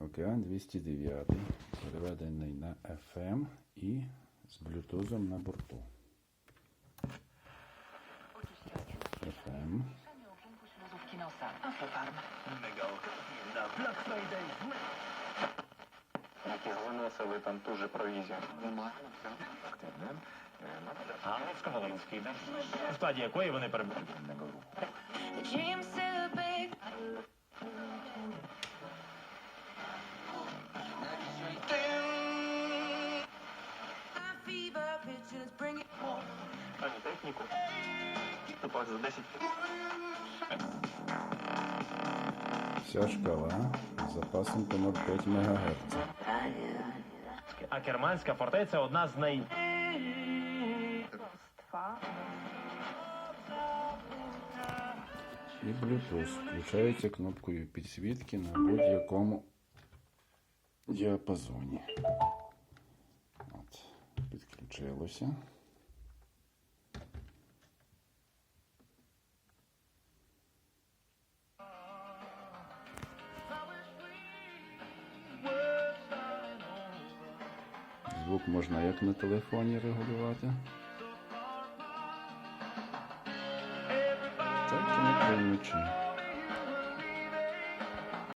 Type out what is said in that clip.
Океан 209, переведений на FM і з блютузом на борту. FM. Глинеса ви там дуже провізія? Немає. Активним. Галицько-Волинський, в складі якої вони перебувають. Ані техніку. Тупак за 10. Вся шкала з запасом понад 5 МГц. А Керманська фортеця одна з най... І Bluetooth включається кнопкою підсвітки на будь-якому діапазоні. От. Звук можна як на телефоні регулювати, так і на приймачі.